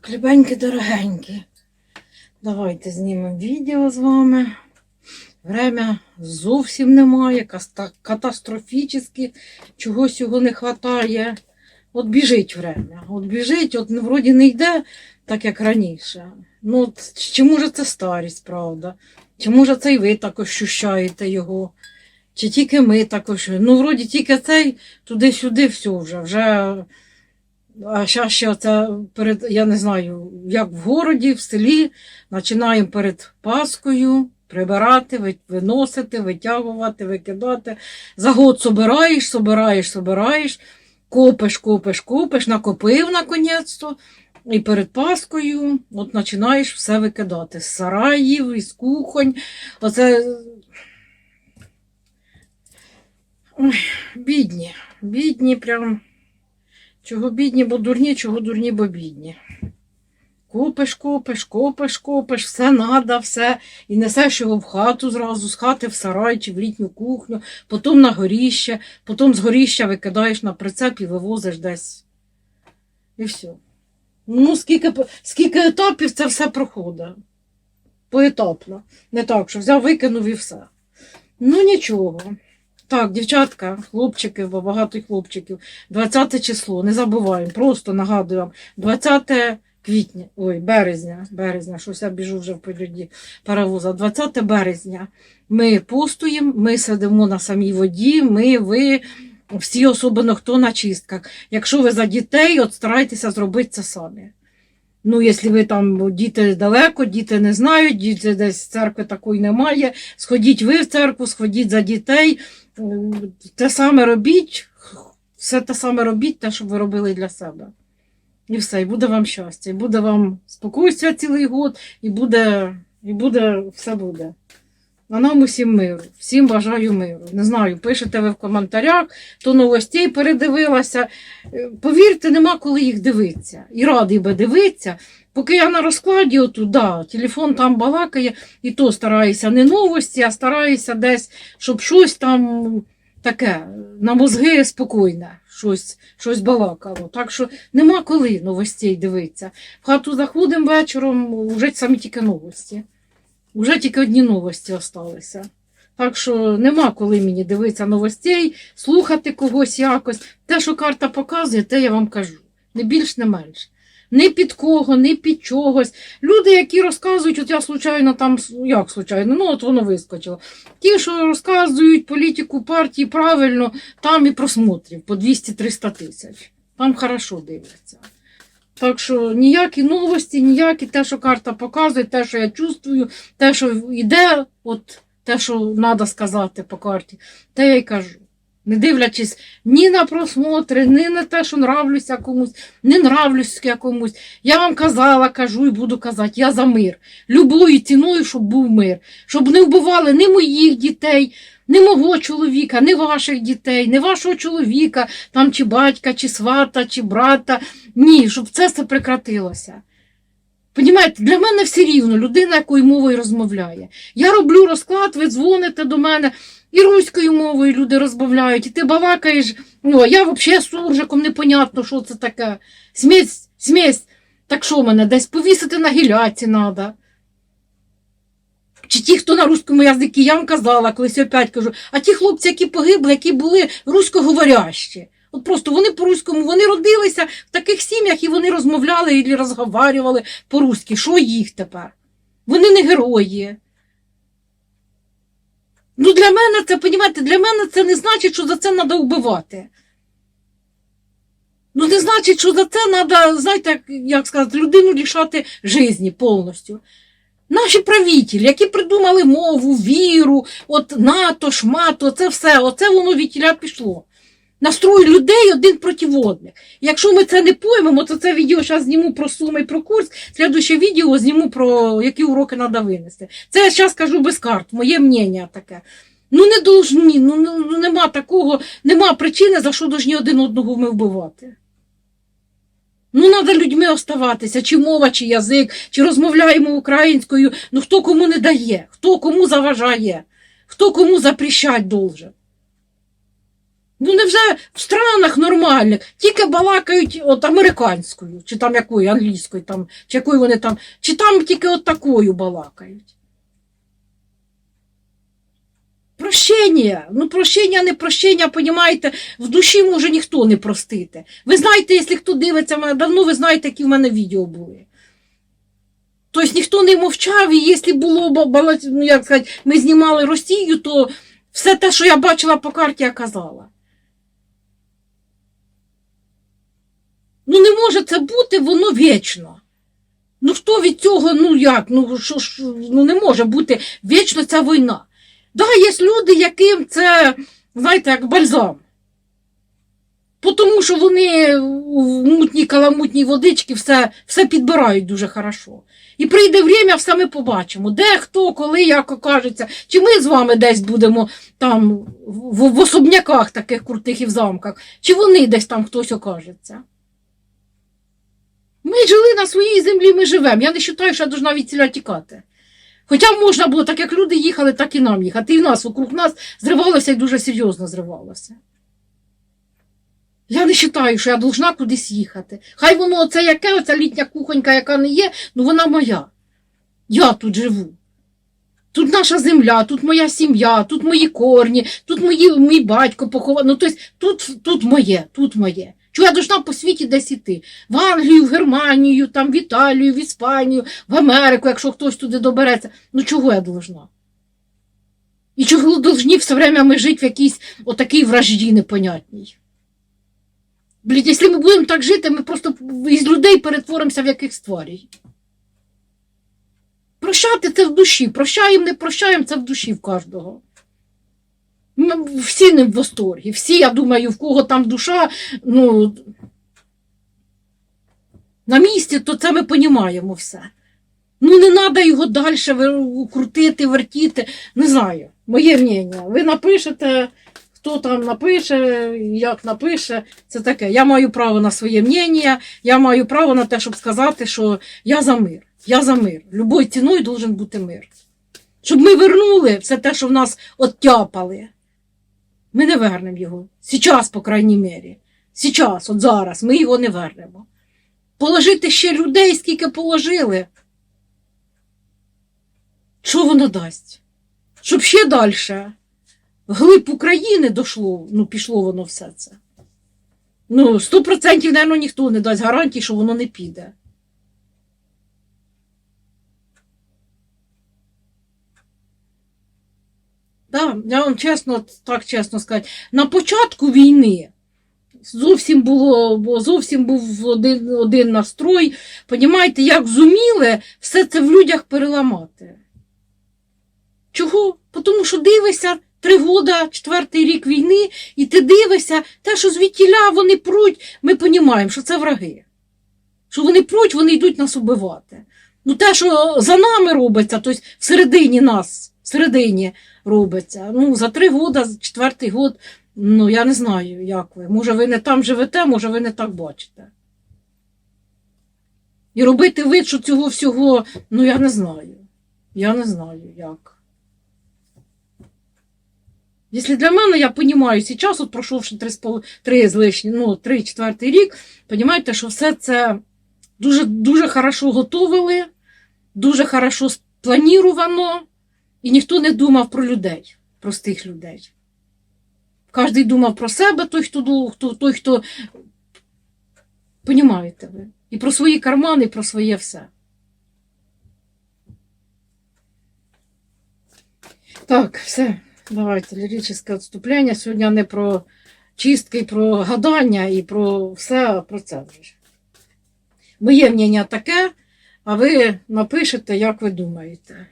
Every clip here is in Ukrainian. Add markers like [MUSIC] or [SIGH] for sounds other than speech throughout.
Так, любенькі, дорогенькі. Давайте знімемо відео з вами. Время зовсім немає, катастрофічно, чогось його не вистачає. От біжить время. От біжить, от ну, вроді не йде, так як раніше. Ну, от, чи може це старість, правда? Чи може це і ви так ощущаєте його? Чи тільки ми також? Ну, вроді тільки цей туди-сюди, все вже. вже а зараз ще це перед, я не знаю, як в городі, в селі, починаємо перед Паскою прибирати, виносити, витягувати, викидати. За год собираєш, собираєш, собираєш, копиш, копиш, копиш, накопив наконець-то. І перед Паскою от починаєш все викидати. З сараїв, із кухонь. Оце Ой, бідні, бідні прям. Чого бідні, бо дурні, чого дурні, бо бідні. Купиш, купиш, купиш, купиш, все надо, все. І несеш його в хату зразу, з хати в сарай чи в літню кухню, потім на горіще, потім з горіща викидаєш на прицеп і вивозиш десь. І все. Ну, скільки, скільки етапів це все проходить. Поетапно. Не так, що взяв, викинув і все. Ну нічого. Так, дівчатка, хлопчики, бо багато хлопчиків. 20 число, не забуваємо, просто нагадую вам. 20 квітня, ой, березня, березня, щось я біжу вже в впереді паровоза. 20 березня. Ми пустуємо, ми сидимо на самій воді, ми, ви, всі, особливо хто на чистках. Якщо ви за дітей, от старайтеся зробити це самі. Ну, якщо ви там діти далеко, діти не знають, діти десь церкви такої немає, сходіть ви в церкву, сходіть за дітей, те саме робіть, все те саме робіть, те, що ви робили для себе. І все, і буде вам щастя, і буде вам спокійствя цілий год, і буде, і буде, все буде. А нам усім миру. Всім бажаю миру. Не знаю, пишете ви в коментарях, то новостей передивилася. Е, Повірте, нема коли їх дивитися. І радий би дивитися. Поки я на розкладі, отут, да, телефон там балакає, і то стараюся не новості, а стараюся десь, щоб щось там таке, на мозги спокійне, щось, щось балакало. Так що нема коли новостей дивитися. В хату заходимо вечором, вже самі тільки новості. Вже тільки одні новості залишилися. Так що нема коли мені дивитися новостей, слухати когось якось. Те, що карта показує, те я вам кажу. Не більш, не менш. Не під кого, не під чогось. Люди, які розказують, от я случайно там, як случайно, ну от воно вискочило. Ті, що розказують політику партії правильно, там і просмотрів по 200-300 тисяч. Там хорошо дивляться. Так що ніякі новості, ніякі те, що карта показує, те, що я чувствую, те, що йде, от те, що треба сказати по карті, те я й кажу. Не дивлячись ні на просмотри, ні на те, що нравлюся комусь, не нравлюсь я комусь. Я вам казала, кажу і буду казати, я за мир. Любою ціною, щоб був мир. Щоб не вбивали ні моїх дітей, ні мого чоловіка, ні ваших дітей, ні вашого чоловіка, там чи батька, чи свата, чи брата. Ні, щоб це все прекратилося. Понімаєте, для мене все рівно людина, якою мовою розмовляє. Я роблю розклад, ви дзвоните до мене, і руською мовою люди розмовляють, і ти балакаєш. Ну, а я взагалі суржиком непонятно, що це таке. Смесь, смесь. Так що мене десь повісити на гіляці треба. Чи ті, хто на руському язикі, я вам казала, колись опять кажу, а ті хлопці, які погибли, які були руськоговорящі. От просто вони по-руському, вони родилися в таких сім'ях і вони розмовляли і розговорювали по-руськи. Що їх тепер? Вони не герої. Ну, для мене це, понімаєте, для мене це не значить, що за це треба вбивати. Ну, не значить, що за це треба, знаєте, як сказати, людину лишати житті повністю. Наші правителі, які придумали мову, віру, от НАТО, шмато, це все, оце воно вітіля пішло. Настрой людей один проти одних. Якщо ми це не поймемо, то це відео зараз зніму про суми і про курс, слідуще відео зніму про які уроки треба винести. Це я зараз кажу без карт, моє мнення таке. Ну не должні, ну, ну ну, нема такого, нема причини, за що должні один одного ми вбивати. Ну, треба людьми оставатися, чи мова, чи язик, чи розмовляємо українською. Ну хто кому не дає, хто кому заважає, хто кому запрещать должен. Ну невже в странах нормальних тільки балакають от американською, чи там якою, англійською, там, чи якою вони там, чи там тільки от такою балакають. Прощення. Ну, прощення, не прощення, понімаєте, в душі може ніхто не простити. Ви знаєте, якщо хто дивиться мене давно, ви знаєте, які в мене відео були. Тобто ніхто не мовчав, і якщо було ну, як сказати, ми знімали Росію, то все те, що я бачила по карті, я казала. Ну, не може це бути, воно вічно. Ну хто від цього, ну як, ну що ну не може бути вічно ця війна. Да, є люди, яким це, знаєте, як бальзам. Тому що вони в мутній каламутній водичці все, все підбирають дуже хорошо. І прийде время, все ми побачимо, де, хто, коли, як окажеться. Чи ми з вами десь будемо там в, в особняках таких крутих і в замках, чи вони десь там хтось окажеться. Ми жили на своїй землі, ми живемо. Я не вважаю, що я должна від тікати. Хоча можна було, так як люди їхали, так і нам їхати. І в нас, вокруг нас зривалося і дуже серйозно зривалося. Я не вважаю, що я должна кудись їхати. Хай воно оце яке, оця літня кухонька, яка не є, ну вона моя. Я тут живу. Тут наша земля, тут моя сім'я, тут мої корні, тут мої, мій батько похований. Ну, тобто, тут, тут моє, тут моє. Чого я должна по світі десь іти? В Англію, в Германію, там, в Італію, в Іспанію, в Америку, якщо хтось туди добереться. Ну чого я должна? І чого должні все время ми жити в якійсь отакій вражді непонятній? Блін, якщо ми будемо так жити, ми просто із людей перетворимося в якихось тварей. Прощати це в душі. Прощаємо, не прощаємо, це в душі в кожного. Ми всі не в восторгі. Всі, я думаю, в кого там душа, ну, на місці, то це ми понімаємо все. Ну, не треба його далі крутити, вертіти. Не знаю. Моє мнення. Ви напишете, хто там напише, як напише, це таке. Я маю право на своє мнення, я маю право на те, щоб сказати, що я за мир. Я за мир. Любою ціною должен бути мир. Щоб ми вернули все те, що в нас оттяпали. Ми не вернемо його. Сейчас, по крайній мірі. Сейчас, от зараз, ми його не вернемо. Положити ще людей, скільки положили. Що воно дасть? Щоб ще далі глиб України дошло, ну, пішло воно все це. Ну, сто процентів, мабуть, ніхто не дасть гарантії, що воно не піде. Да, я вам чесно, так чесно сказати, на початку війни зовсім було, зовсім був один, один настрой. Понімаєте, як зуміли все це в людях переламати. Чого? Тому що дивишся три года, четвертий рік війни, і ти дивишся, те, що звідтіля вони пруть, ми розуміємо, що це враги. Що вони пруть, вони йдуть нас убивати. Ну, те, що за нами робиться, тобто всередині нас, всередині робиться. Ну, за три года, четвертий год, ну я не знаю, як ви. Може, ви не там живете, може, ви не так бачите. І робити вид, що цього всього, ну я не знаю. Я не знаю, як. Якщо для мене, я розумію, зараз, от пройшовши три, з пол- три з лишнім, ну, три четвертий рік, розумієте, що все це дуже, дуже хорошо готовили, дуже хорошо спланіровано, і ніхто не думав про людей, простих людей. Кожен думав про себе, той, хто, хто, той, хто. Понімаєте ви? І про свої кармани, і про своє все. Так, все. Давайте ліричне відступлення. Сьогодні не про чистки, про гадання і про все, а про це вже. Моє мнення таке, а ви напишете, як ви думаєте.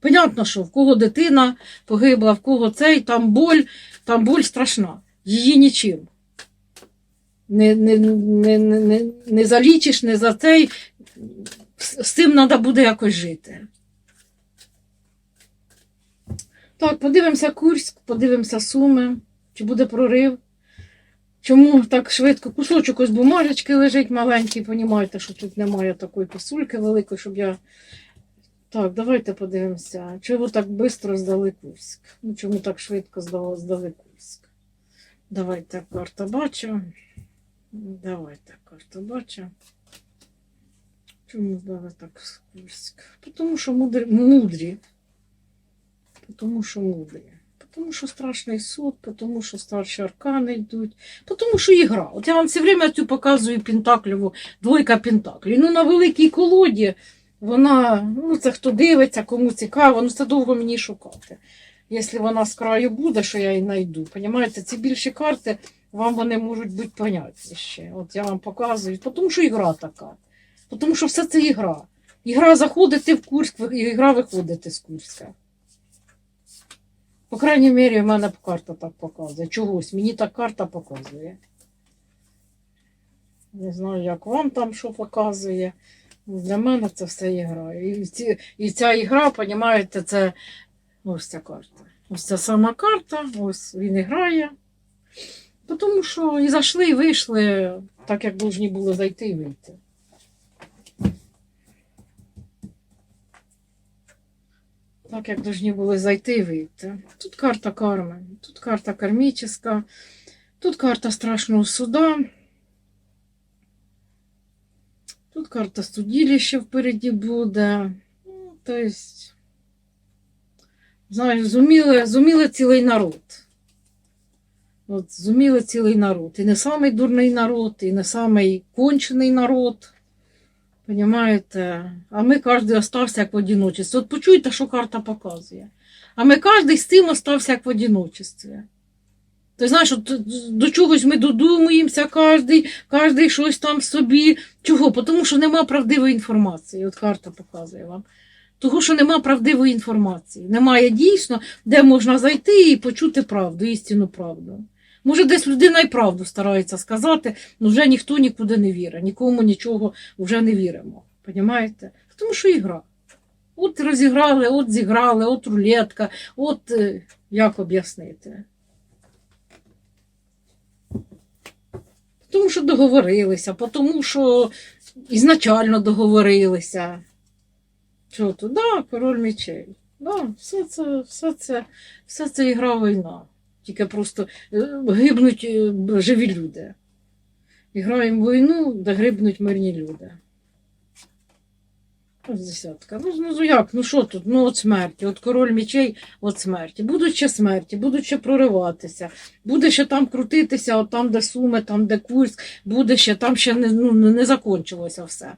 Понятно, що в кого дитина погибла, в кого цей, там боль, там боль страшна. Її нічим. Не, не, не, не, не, залічиш, не за цей. З цим треба буде якось жити. Так, подивимося Курськ, подивимося Суми, чи буде прорив. Чому так швидко? Кусочок ось бумажечки лежить маленький, понімаєте, що тут немає такої писульки великої, щоб я. Так, давайте подивимося. Чого так швидко здали Курськ? Ну, чому так швидко здали, здали Курськ? Давайте карта бачу. Давайте карту бачу. Чому дали так Скульськ? Тому що мудрі. мудрі. Тому що мудрі. Тому що страшний суд, тому що старші аркани йдуть, тому що ігра. От я вам все время цю показую Пентаклеву, двойка Пентаклів. Ну, на великій колоді вона, ну це хто дивиться, кому цікаво, ну це довго мені шукати. Якщо вона з краю буде, що я її знайду. Понімаєте, ці більші карти, вам вони можуть бути понятні ще. От я вам показую, тому що ігра така. Тому що все це ігра. Ігра заходити в Курськ, ігра виходити з Курська. По крайній мірі, в мене карта так показує. Чогось, мені так карта показує. Не знаю, як вам там що показує. Для мене це все ігра. І, ці, і ця ігра, розумієте, це ось ця карта. Ось ця сама карта, ось він грає. Тому що і зайшли, і вийшли, так як повинні були зайти і вийти. Так як повинні були зайти і вийти. Тут карта карми, тут карта кармічна, тут карта страшного суда. Тут карта судилища впереді буде. Ну, тобто, знаю, зуміли, зуміли цілий народ. От зуміли цілий народ. І не самий дурний народ, і не самий кончений народ. Понимаєте? А ми кожен остався як в одиночестві. От почуйте, що карта показує. А ми кожен з цим остався як в одиночестві. Ти знаєш, от до чогось ми додумуємося, кожен, кожен щось там собі. Чого? Тому що нема правдивої інформації. От карта показує вам. Того, що нема правдивої інформації. Немає дійсно, де можна зайти і почути правду, істинну правду. Може, десь людина і правду старається сказати, але вже ніхто нікуди не вірить, нікому нічого вже не віримо. Понімаєте? Тому що ігра. От розіграли, от зіграли, от рулетка, от е, як об'яснити. Тому що договорилися, тому що ізначально договорилися. Що то? Да, король мечей. Да, все це, все це, все це ігра війна. Тільки просто е, гибнуть е, живі люди. Граємо війну, де гибнуть мирні люди. Ось десятка. Ну, ну як, ну що тут? Ну от смерті, от король мічей, от смерті. Будуть ще смерті, будуть ще прориватися, буде ще там крутитися, от там, де Суми, там, де Курськ, буде ще, там ще не, ну, не закончилося все.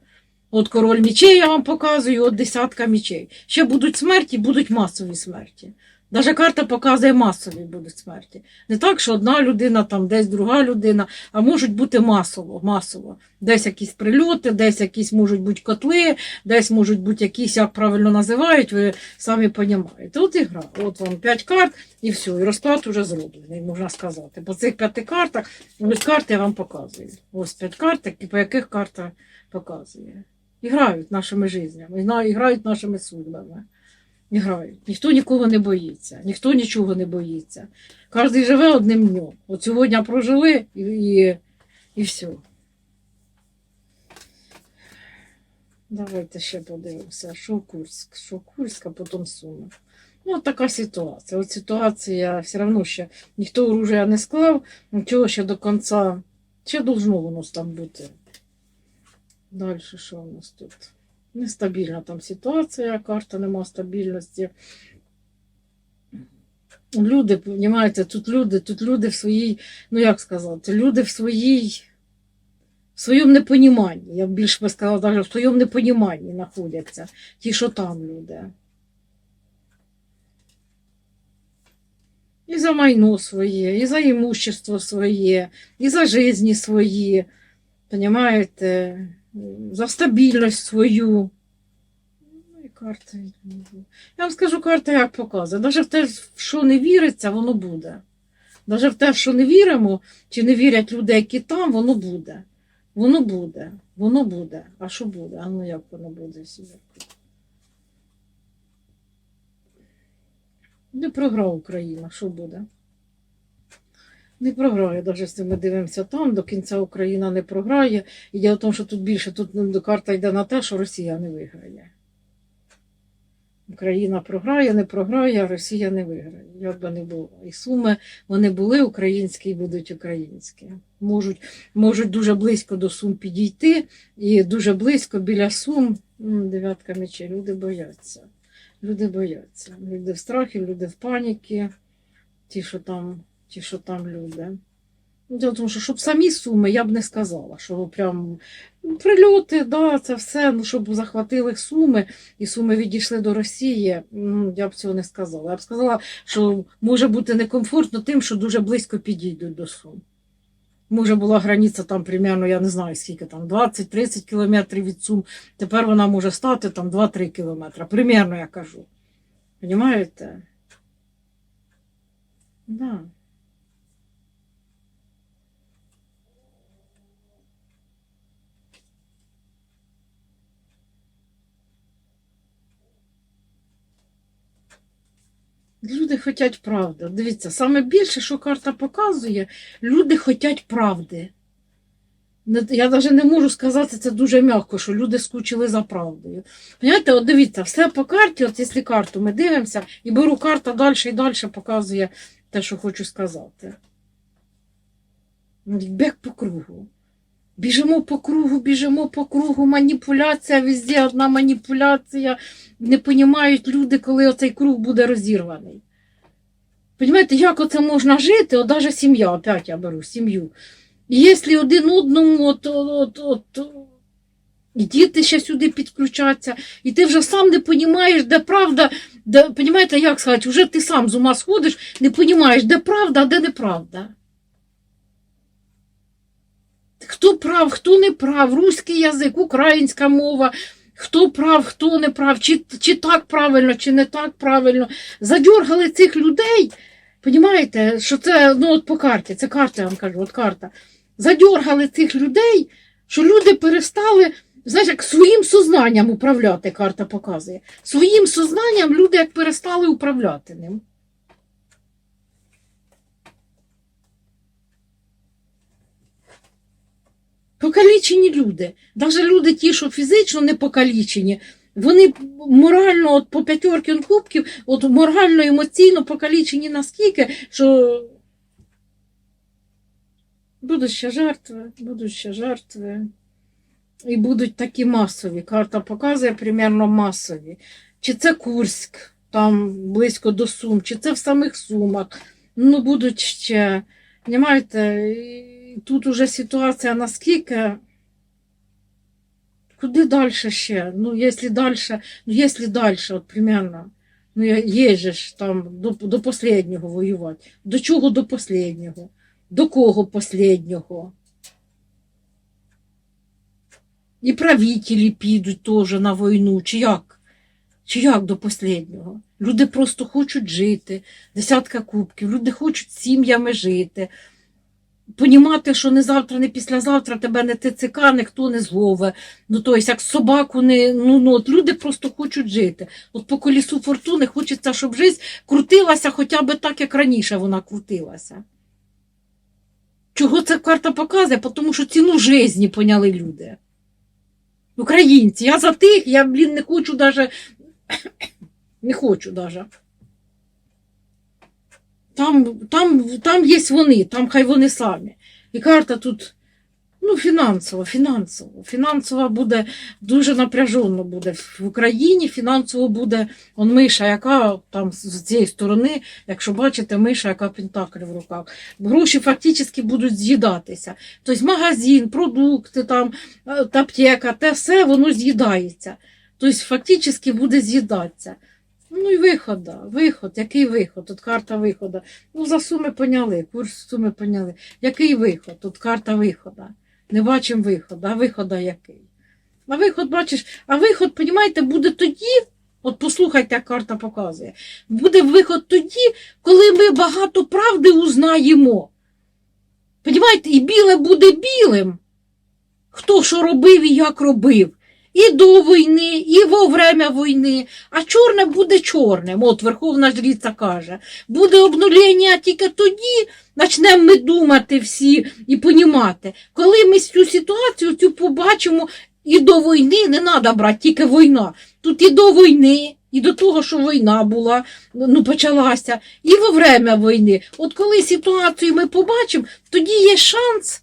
От король мічей я вам показую, от десятка мічей. Ще будуть смерті, будуть масові смерті. Даже карта показує масові будуть смерті. Не так, що одна людина, там десь друга людина, а можуть бути масово, масово. Десь якісь прильоти, десь якісь можуть бути котли, десь можуть бути якісь, як правильно називають, ви самі розумієте. От і гра. От вам п'ять карт і все, і розклад вже зроблений, можна сказати. По цих п'яти картах, ось карти я вам показую. Ось п'ять карт, по яких карта показує. І грають нашими життями, і грають нашими судьбами. Грають. Ніхто нікого не боїться, ніхто нічого не боїться. Кожен живе одним днем. От сьогодні прожили і, і, і все. Давайте ще подивимося, що Курськ, що Курськ, потім Суми. Ну, от така ситуація. От ситуація все одно ще ніхто оружия не склав, нічого ще до кінця. Ще должно воно там бути. Далі що у нас тут? Нестабільна там ситуація, карта нема стабільності. Люди, розумієте, тут люди, тут люди в своїй, ну як сказати, люди в своїй, в своєму непоніманні, я б більше би сказала, навіть в своєму непоніманні знаходяться. Ті, що там люди. І за майно своє, і за імущество своє, і за житті свої, понимаєте, за стабільність свою. Ну і карта. Я вам скажу, карта як показує. Навіть в те, в що не віриться, воно буде. Навіть в те, в що не віримо, чи не вірять люди, які там, воно буде. Воно буде. Воно буде. А що буде? А ну як воно буде сьогодні? Не програв Україна, що буде? Не програє, навіть якщо ми дивимося там, до кінця Україна не програє. І діло в тому, що тут більше тут ну, карта йде на те, що Росія не виграє. Україна програє, не програє, а Росія не виграє. Як би не було. І суми вони були українські і будуть українські. Можуть, можуть дуже близько до сум підійти, і дуже близько біля сум дев'ятка мечей. Люди бояться. Люди бояться. Люди в страхі, люди в паніки, ті, що там, ті, що там люди. Ну, Дело в тому, що щоб самі суми, я б не сказала, що прям прильоти, да, це все, ну щоб захватили суми і суми відійшли до Росії, ну, я б цього не сказала. Я б сказала, що може бути некомфортно тим, що дуже близько підійдуть до сум. Може була границя там примерно, я не знаю скільки там, 20-30 кілометрів від Сум. Тепер вона може стати там 2-3 кілометри. Примерно я кажу. Понімаєте? Да. Люди хочуть правди. Дивіться, саме більше, що карта показує, люди хочуть правди. Я навіть не можу сказати це дуже м'яко, що люди скучили за правдою. Понимаєте, от дивіться, все по карті, от якщо карту ми дивимося, і беру карта далі і далі показує те, що хочу сказати. Бег по кругу. Біжимо по кругу, біжимо по кругу, маніпуляція, везде одна маніпуляція. Не розуміють люди, коли оцей круг буде розірваний. Понимаєте, як оце можна жити? От навіть сім'я, опять я беру сім'ю. І якщо один одному, от, от, от, і діти ще сюди підключаться, і ти вже сам не розумієш, де правда, де, понімаєте, як сказати, вже ти сам з ума сходиш, не розумієш, де правда, а де неправда. Хто прав, хто не прав, руський язик, українська мова, хто прав, хто не прав, чи, чи так правильно, чи не так правильно. Задьоргали цих людей. Понімаєте, що це ну, от по карті, це карта, я вам кажу, от карта. Задьоргали цих людей, що люди перестали, знаєш, як своїм сознанням управляти, карта показує. Своїм сознанням люди як перестали управляти ним. Покалічені люди, навіть люди ті, що фізично не покалічені, вони морально, от по п'ятерки кубків, от морально, емоційно покалічені наскільки, що будуть ще жертви, будуть ще жертви. І будуть такі масові. Карта показує примерно масові. Чи це Курськ, там близько до Сум, чи це в самих Сумах. Ну, будуть ще. Понимаєте, і тут уже ситуація наскільки. Куди далі ще? Ну, якщо далі, ну, якщо далі, от примерно. Ну, є там до, до последнього воювати. До чого до последнього? До кого последнього? І правителі підуть теж на війну, чи як? Чи як до последнього? Люди просто хочуть жити, десятка кубків, люди хочуть сім'ями жити. Понімати, що не завтра, не післязавтра тебе не ТЦК, ніхто не злове. Ну, тобто, як собаку не. Ну, ну, от люди просто хочуть жити. От по колісу фортуни хочеться, щоб життя крутилася хоча б так, як раніше вона крутилася. Чого ця карта показує? Тому що ціну житті поняли люди. Українці, я за тих, я, блін, не хочу даже. [COUGHS] Не хочу даже. Там, там, там є вони, там хай вони самі. І карта тут, ну, фінансово, фінансово. Фінансово буде дуже напряжено буде в Україні. Фінансово буде он миша, яка там з цієї сторони, якщо бачите, миша, яка пентакль в руках. Гроші фактично будуть з'їдатися. Тобто магазин, продукти, там, е, аптека, те все воно з'їдається. Тобто фактично буде з'їдатися. Ну і вихода, виход, який виход? Тут карта виходу. Ну, за суми поняли, курс суми поняли. Який виход? Тут карта виходу. Не бачимо виходу, а вихода який? А виход, бачиш, а виход, понімаєте, буде тоді, от послухайте, як карта показує, буде виход тоді, коли ми багато правди узнаємо. Понімаєте, і біле буде білим. Хто що робив і як робив. І до війни, і во время війни, а чорне буде чорним. От Верховна Жриця каже. Буде обнулення тільки тоді, почнемо ми думати всі і понімати. Коли ми цю ситуацію цю побачимо і до війни, не треба брати тільки війна. Тут і до війни, І до того, що війна була, ну почалася, і во время війни. От коли ситуацію ми побачимо, тоді є шанс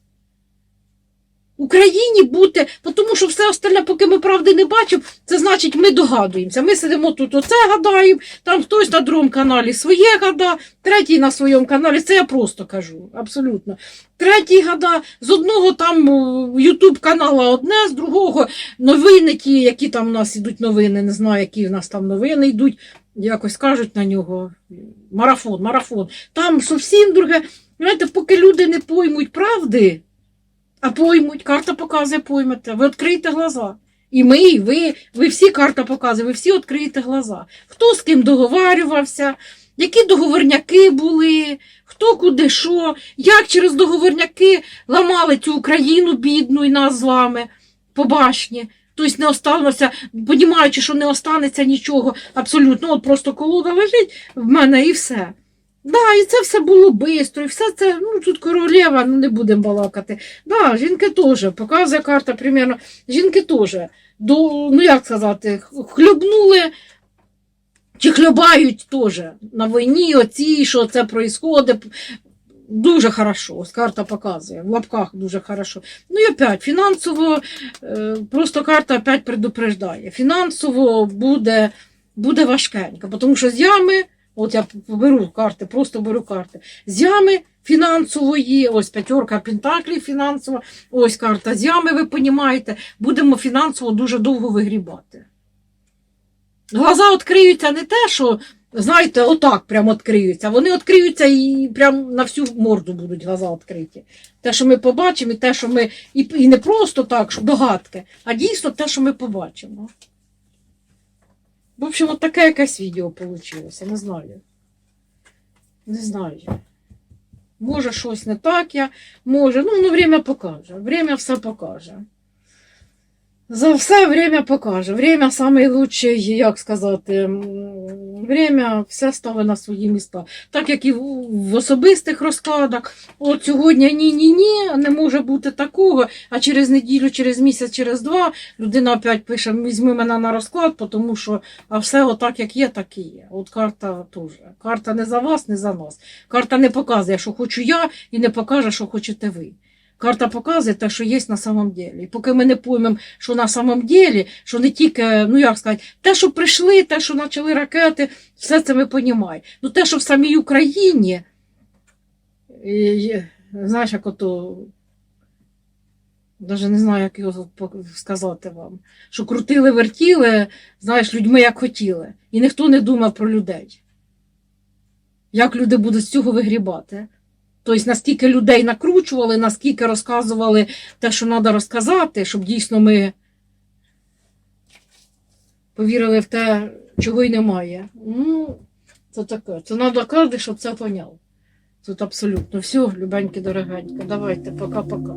Україні бути, тому що все остальне, поки ми правди не бачимо, це значить ми догадуємося. Ми сидимо тут, оце гадаємо, там хтось на другому каналі своє гада, третій на своєму каналі. Це я просто кажу, абсолютно. Третій гада, з одного там Ютуб канала одне, з другого новини ті, які там у нас ідуть новини, не знаю, які в нас там новини йдуть, якось кажуть на нього. Марафон, марафон. Там зовсім друге. Знаєте, поки люди не поймуть правди, а поймуть, карта показує, поймете. Ви відкриєте глаза. І ми, і ви, ви всі карта показує, ви всі відкриєте глаза. Хто з ким договарювався, які договорняки були, хто куди що, як через договорняки ламали цю Україну бідну і нас з вами по башні. Тобто не осталося, понімаючи, що не останеться нічого абсолютно. От просто колода лежить в мене і все. Да, і це все було швидко, і все це, ну тут королева, ну не будемо балакати. Да, жінки теж, показує карта примерно, жінки теж, до, ну як сказати, хлюбнули чи хлюбають теж на війні, оці, що це відбувається. Дуже хорошо, ось карта показує, в лапках дуже хорошо. Ну і опять, фінансово, е, просто карта опять предупреждає. Фінансово буде, буде важкенько, тому що з ями. От я беру карти, просто беру карти. З ями фінансової, ось п'ятерка пентаклів фінансова, ось карта з ями, ви розумієте, будемо фінансово дуже довго вигрібати. Глаза відкриються не те, що, знаєте, отак прямо відкриються. Вони відкриються і прямо на всю морду будуть глаза відкриті. Те, що ми побачимо, і те, що ми. І не просто так, що догадки, а дійсно те, що ми побачимо. В общем, от таке якесь відео вийшло. Не знаю. Не знаю. Може, щось не так я, може. Ну, ну, время покаже. Время все покаже. За все время покаже. Время найкращий, як сказати, время все ставить на свої міста. Так як і в особистих розкладах. От сьогодні ні-ні-ні, не може бути такого, а через неділю, через місяць, через два людина опять пише: візьми мене на розклад, тому що а все отак, як є, так і є. От карта теж. Карта не за вас, не за нас. Карта не показує, що хочу я, і не покаже, що хочете ви. Карта показує те, що є на самом деле. І поки ми не поймемо, що на самом деле, що не тільки, ну як сказати, те, що прийшли, те, що почали ракети, все це ми розуміємо. Ну те, що в самій Україні, знаєш, як ото, навіть не знаю, як його сказати вам, що крутили, вертіли, знаєш, людьми як хотіли. І ніхто не думав про людей. Як люди будуть з цього вигрібати? Тобто, наскільки людей накручували, наскільки розказували те, що треба розказати, щоб дійсно ми повірили в те, чого й немає. Ну, це таке. Це треба кожен, щоб це поняв. Тут абсолютно все, любенькі, дорогенькі. Давайте, пока-пока.